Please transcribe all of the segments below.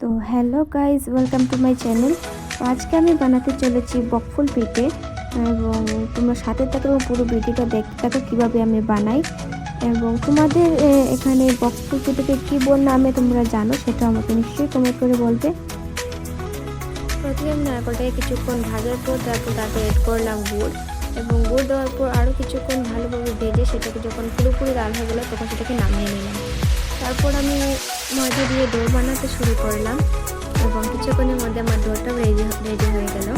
তো hello guys welcome to my channel. আজকে আমি বানাতে চলেছি বকফুল পিঠে, এবং তোমরা সাথে থাকো এবং পুরো ভিডিওটা দেখতে থাকো কীভাবে আমি বানাই। এবং তোমাদের এখানে বকফুল পিঠেকে কী বল নামে তোমরা জানো, সেটা আমাকে নিশ্চয়ই কমেন্ট করে বলবে। প্রথমে নারকলটাকে কিছুক্ষণ ভাজার পর, তারপর তাতে এড করলাম গুড়। এবং গুড় দেওয়ার পর আরও কিছুক্ষণ ভালোভাবে ভেজে সেটাকে যখন পুরোপুরি লাল হয়ে গেলো, তখন সেটাকে নামিয়ে নিলাম। তারপর আমি ময়দা দিয়ে ডো বানাতে শুরু করলাম এবং কিছুক্ষণের মধ্যে আমার ডোটাও রেডি রেডি হয়ে গেল।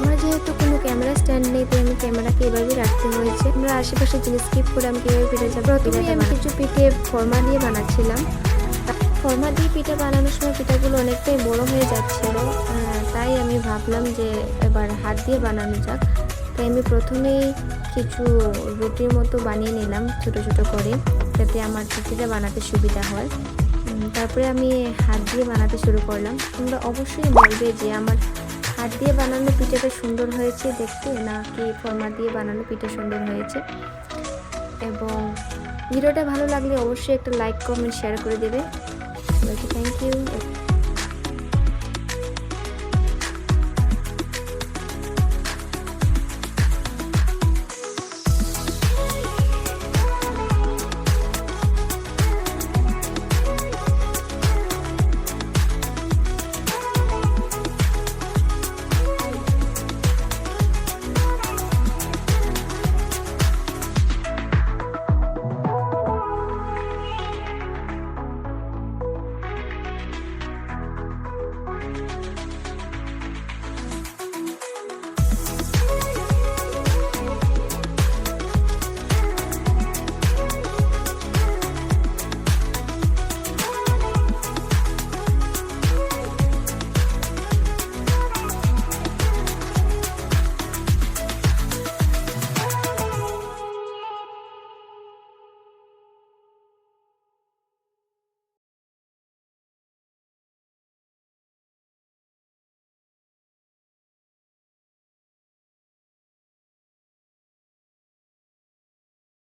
আমার যেহেতু কোনো ক্যামেরা স্ট্যান্ড নেই তাই আমি ক্যামেরাকে এভাবেই রাখতে হয়েছে। আমরা আশেপাশে জিনিস স্কিপ করে আমি কীভাবে পিঠে যাব প্রথমে আমি কিছু পিঠে ফর্মা দিয়ে বানাচ্ছিলাম। ফর্মা দিয়ে পিঠে বানানোর সময় পিঠাগুলো অনেকটাই বড় হয়ে যাচ্ছিল। তাই আমি ভাবলাম যে এবার হাত দিয়ে বানানো যাক। তাই আমি প্রথমেই কিছু রুটির মতো বানিয়ে নিলাম ছোট ছোট করে যাতে আমার পিঠিটা বানাতে সুবিধা হয়। তারপরে আমি হাত দিয়ে বানাতে শুরু করলাম। তোমরা অবশ্যই বলবে যে আমার হাত দিয়ে বানানো পিঠাটা সুন্দর হয়েছে দেখতে না কি ফর্মা দিয়ে বানানো পিঠা সুন্দর হয়েছে। এবং ভিডিওটা ভালো লাগলে অবশ্যই একটা লাইক কমেন্ট শেয়ার করে দেবে। Thank you